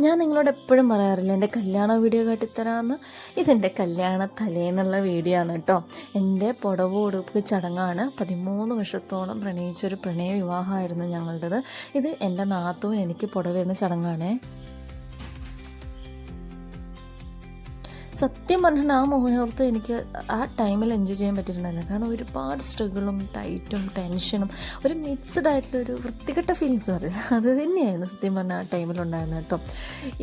ഞാൻ നിങ്ങളോട് എപ്പോഴും പറയാറില്ല എന്റെ കല്യാണ വീഡിയോ കാട്ടിത്തരാമെന്ന് ഇതെന്റെ കല്യാണ തലേന്നുള്ള വീഡിയോ ആണ് കേട്ടോ. എന്റെ പുടവ് ഉടുപ്പ് ചടങ്ങാണ്. പതിമൂന്ന് വർഷത്തോളം പ്രണയിച്ചൊരു പ്രണയ വിവാഹമായിരുന്നു ഞങ്ങളുടേത്. ഇത് എന്റെ നാത്തൂൻ എനിക്ക് പുടവെന്ന ചടങ്ങാണേ. സത്യം പറഞ്ഞാൽ ആ മുഹൂർത്തം എനിക്ക് ആ ടൈമിൽ എൻജോയ് ചെയ്യാൻ പറ്റിയിട്ടുണ്ടായിരുന്നു. കാരണം ഒരുപാട് സ്ട്രഗിളും ടൈറ്റും ടെൻഷനും ഒരു മിക്സ്ഡ് ആയിട്ടുള്ള ഒരു വൃത്തികെട്ട ഫീലിങ്സ് അറിയാം അത് തന്നെയായിരുന്നു സത്യം പറഞ്ഞാൽ ആ ടൈമിലുണ്ടായിരുന്നത് കേട്ടോ.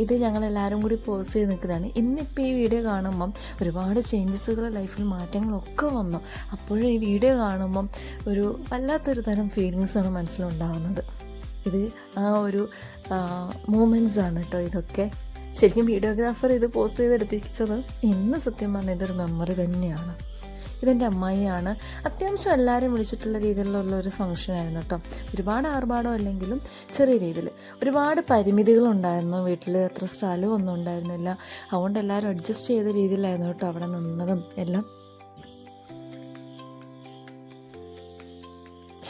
ഇത് ഞങ്ങളെല്ലാവരും കൂടി പോസ് ചെയ്ത് നിൽക്കുന്നതാണ്. ഇന്നിപ്പോൾ ഈ വീഡിയോ കാണുമ്പം ഒരുപാട് ചേഞ്ചസുകൾ ലൈഫിൽ മാറ്റങ്ങളൊക്കെ വന്നു. അപ്പോഴും ഈ വീഡിയോ കാണുമ്പം ഒരു വല്ലാത്തൊരു തരം ഫീലിങ്സാണ് മനസ്സിലുണ്ടാകുന്നത് ഇത് ആ ഒരു മൂമെന്റ്സാണ് കേട്ടോ ഇതൊക്കെ. ശരിക്കും വീഡിയോഗ്രാഫർ ഇത് പോസ്റ്റ് ചെയ്തെടുപ്പിച്ചത് ഇന്ന് സത്യം പറഞ്ഞാൽ ഇതൊരു മെമ്മറി തന്നെയാണ്. ഇതെന്റെ അമ്മായിയാണ്. അത്യാവശ്യം എല്ലാവരും വിളിച്ചിട്ടുള്ള രീതിയിലുള്ള ഒരു ഫംഗ്ഷൻ ആയിരുന്നു കേട്ടോ ഒരുപാട് ആർഭാടം അല്ലെങ്കിലും ചെറിയ രീതിയിൽ. ഒരുപാട് പരിമിതികളുണ്ടായിരുന്നു വീട്ടിൽ അത്ര സ്ഥലമൊന്നും ഉണ്ടായിരുന്നില്ല. അതുകൊണ്ട് എല്ലാവരും അഡ്ജസ്റ്റ് ചെയ്ത രീതിയിലായിരുന്നു കേട്ടോ അവിടെ നിന്നതും. എല്ലാം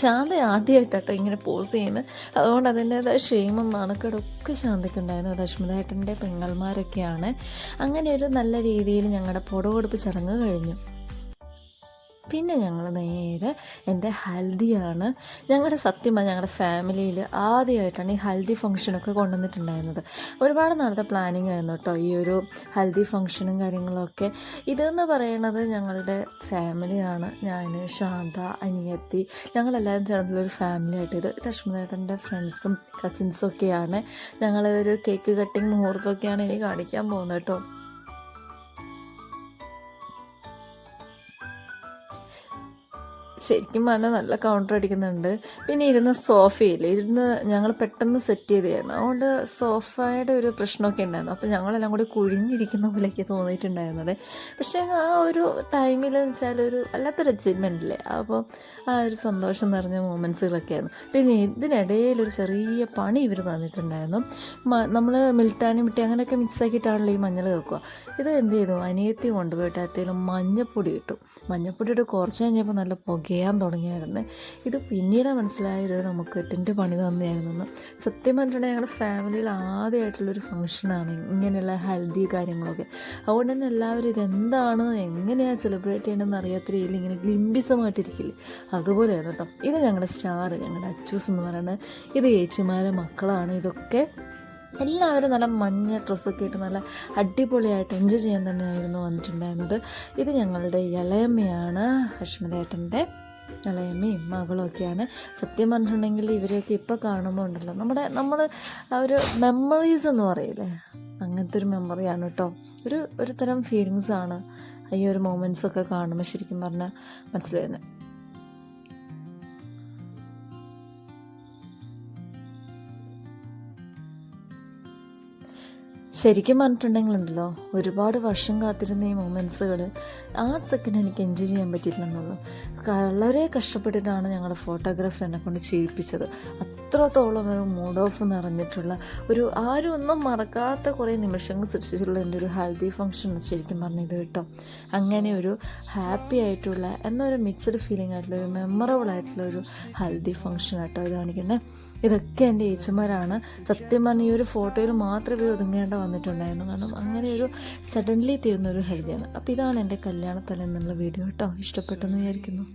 ശാന്ത ആദ്യമായിട്ടോ ഇങ്ങനെ പോസ് ചെയ്യുന്നത്. അതുകൊണ്ട് അതിന്റേതായ ക്ഷേമം നാണക്കേടൊക്കെ ശാന്തയ്ക്കുണ്ടായിരുന്നു. അത് അശ്മിതേട്ടന്റെ പെങ്ങൾമാരൊക്കെയാണ് അങ്ങനെ ഒരു നല്ല രീതിയിൽ ഞങ്ങളുടെ പുടകൊടുപ്പ് ചടങ്ങ് കഴിഞ്ഞു. പിന്നെ ഞങ്ങൾ നേരെ എന്റെ ഹൽദിയാണ്. ഞങ്ങളുടെ സത്യമായി ഞങ്ങളുടെ ഫാമിലിയിൽ ആദ്യമായിട്ടാണ് ഈ ഹൽദി ഫംഗ്ഷനൊക്കെ കൊണ്ടുവന്നിട്ടുണ്ടായിരുന്നത്. ഒരുപാട് നാളത്തെ പ്ലാനിങ് ആയിരുന്നു കേട്ടോ ഈ ഒരു ഹൽദി ഫംഗ്ഷനും കാര്യങ്ങളൊക്കെ. ഇതെന്ന് പറയുന്നത് ഞങ്ങളുടെ ഫാമിലിയാണ്. ഞാൻ ശാന്ത അനിയത്തി ഞങ്ങളെല്ലാവരും ചേർന്നുള്ളൊരു ഫാമിലി ആയിട്ട് ഇത്. ലക്ഷ്മണേട്ടന്റെ ഫ്രണ്ട്സും കസിൻസും ഒക്കെയാണ്. ഞങ്ങളൊരു കേക്ക് കട്ടിങ് മുഹൂർത്തമൊക്കെയാണ് ഇനി കാണിക്കാൻ പോകുന്നത് കേട്ടോ. ശരിക്കും പറഞ്ഞാൽ നല്ല കൗണ്ടർ അടിക്കുന്നുണ്ട്. പിന്നെ ഇരുന്ന സോഫയിൽ ഇരുന്ന് ഞങ്ങൾ പെട്ടെന്ന് സെറ്റ് ചെയ്തായിരുന്നു അതുകൊണ്ട് സോഫയുടെ ഒരു പ്രശ്നമൊക്കെ ഉണ്ടായിരുന്നു. അപ്പോൾ ഞങ്ങളെല്ലാം കൂടി കുഴിഞ്ഞിരിക്കുന്ന പോലെയൊക്കെ തോന്നിയിട്ടുണ്ടായിരുന്നത്. പക്ഷേ ആ ഒരു ടൈമിൽ എന്ന് വെച്ചാൽ ഒരു വല്ലാത്തൊരു എക്സൈറ്റ്മെന്റ് അല്ലേ അപ്പോൾ ആ ഒരു സന്തോഷം നിറഞ്ഞ മൂമെന്റ്സുകളൊക്കെ ആയിരുന്നു. പിന്നെ ഇതിനിടയിൽ ഒരു ചെറിയ പണി ഇവർ തന്നിട്ടുണ്ടായിരുന്നു. നമ്മൾ മിൽട്ടാനും മിട്ടി അങ്ങനെയൊക്കെ മിക്സാക്കിയിട്ടാണല്ലോ ഈ മഞ്ഞൾ വെക്കുക. ഇത് എന്ത് ചെയ്തു? അനിയത്തി കൊണ്ടുപോയിട്ട് അത്തേലും മഞ്ഞപ്പൊടി ഇട്ടു. മഞ്ഞപ്പൊടി ഇട്ട് കുറച്ച് കഴിഞ്ഞപ്പോൾ നല്ല പുകയാൻ തുടങ്ങിയായിരുന്നു. ഇത് പിന്നീട് മനസ്സിലായൊരു നമുക്ക് എട്ടിന്റെ പണി തന്നെയായിരുന്നു. സത്യം പറഞ്ഞിട്ടുണ്ടെങ്കിൽ ഞങ്ങളുടെ ഫാമിലിയിൽ ആദ്യമായിട്ടുള്ളൊരു ഫംഗ്ഷനാണ് ഇങ്ങനെയുള്ള ഹെൽത്തി കാര്യങ്ങളൊക്കെ. അതുകൊണ്ട് തന്നെ എല്ലാവരും ഇതെന്താണ് എങ്ങനെയാണ് സെലിബ്രേറ്റ് ചെയ്യണമെന്ന് അറിയാത്ത രീതിയിൽ ഇങ്ങനെ ഗ്ലിംബിസമായിട്ടിരിക്കില്ലേ അതുപോലെയാണ് കേട്ടോ ഇത് ഞങ്ങളുടെ സ്റ്റാർ ഞങ്ങളുടെ അച്ചൂസ് എന്ന് പറയുന്നത് ഇത് ചേച്ചിമാരെ മക്കളാണ്. ഇതൊക്കെ എല്ലാവരും നല്ല മഞ്ഞ ഡ്രസ്സൊക്കെ ഇട്ട് നല്ല അടിപൊളിയായിട്ട് എൻജോയ് ചെയ്യാൻ തന്നെയായിരുന്നു വന്നിട്ടുണ്ടായിരുന്നത്. ഇത് ഞങ്ങളുടെ ഇളയമ്മയാണ് അഷ്മിതേട്ടന്റെ ഇളയമ്മയും മകളും ഒക്കെയാണ് സത്യം പറഞ്ഞിട്ടുണ്ടെങ്കിൽ ഇവരെയൊക്കെ ഇപ്പോൾ കാണുമ്പോൾ ഉണ്ടല്ലോ. നമ്മുടെ നമ്മൾ ഒരു മെമ്മറീസ് എന്ന് പറയില്ലേ? അങ്ങനത്തെ ഒരു മെമ്മറിയാണ് കേട്ടോ ഒരു ഒരു തരം ഫീലിങ്സ് ആണ് ഈ ഒരു മൊമെൻസൊക്കെ കാണുമ്പോൾ ശരിക്കും പറഞ്ഞാൽ മനസ്സിലായിരുന്നത് ശരിക്കും പറഞ്ഞിട്ടുണ്ടെങ്കിലുണ്ടല്ലോ ഒരുപാട് വർഷം കാത്തിരുന്ന ഈ മൊമെന്റ്സുകൾ ആ സെക്കൻഡ് എനിക്ക് എൻജോയ് ചെയ്യാൻ പറ്റിയിട്ടില്ലെന്നുള്ളൂ. വളരെ കഷ്ടപ്പെട്ടിട്ടാണ് ഞങ്ങളുടെ ഫോട്ടോഗ്രാഫർ എന്നെ കൊണ്ട് ചെയ്യിപ്പിച്ചത്. അത്രത്തോളം ഒരു മൂഡ് ഓഫ് നിറഞ്ഞിട്ടുള്ള ഒരു ആരും ഒന്നും മറക്കാത്ത കുറേ നിമിഷങ്ങൾ സൃഷ്ടിച്ചിട്ടുള്ള എന്റെ ഒരു ഹെൽത്തി ഫംഗ്ഷൻ ശരിക്കും പറഞ്ഞത് കേട്ടോ. അങ്ങനെ ഒരു ഹാപ്പി ആയിട്ടുള്ള എന്നൊരു മിക്സഡ് ഫീലിംഗ് ആയിട്ടുള്ള ഒരു മെമ്മറബിൾ ആയിട്ടുള്ള ഒരു ഹെൽത്തി ഫംഗ്ഷൻ കേട്ടോ ഇത് കാണിക്കുന്നത്. ഇതൊക്കെ എന്റെ ഏച്ചന്മാരാണ്. സത്യം പറഞ്ഞ ഈ ഒരു ഫോട്ടോയിൽ മാത്രമേ ഒതുങ്ങേണ്ട വന്നിട്ടുണ്ടായിരുന്നു. കാരണം അങ്ങനെ ഒരു സഡൻലി തീരുന്ന ഒരു ഹെൽത്തിയാണ് അപ്പോൾ ഇതാണ് എന്റെ കല്യാണത്തലേന്നുള്ള വീഡിയോ കേട്ടോ. ഇഷ്ടപ്പെട്ടെന്ന് വിചാരിക്കുന്നു.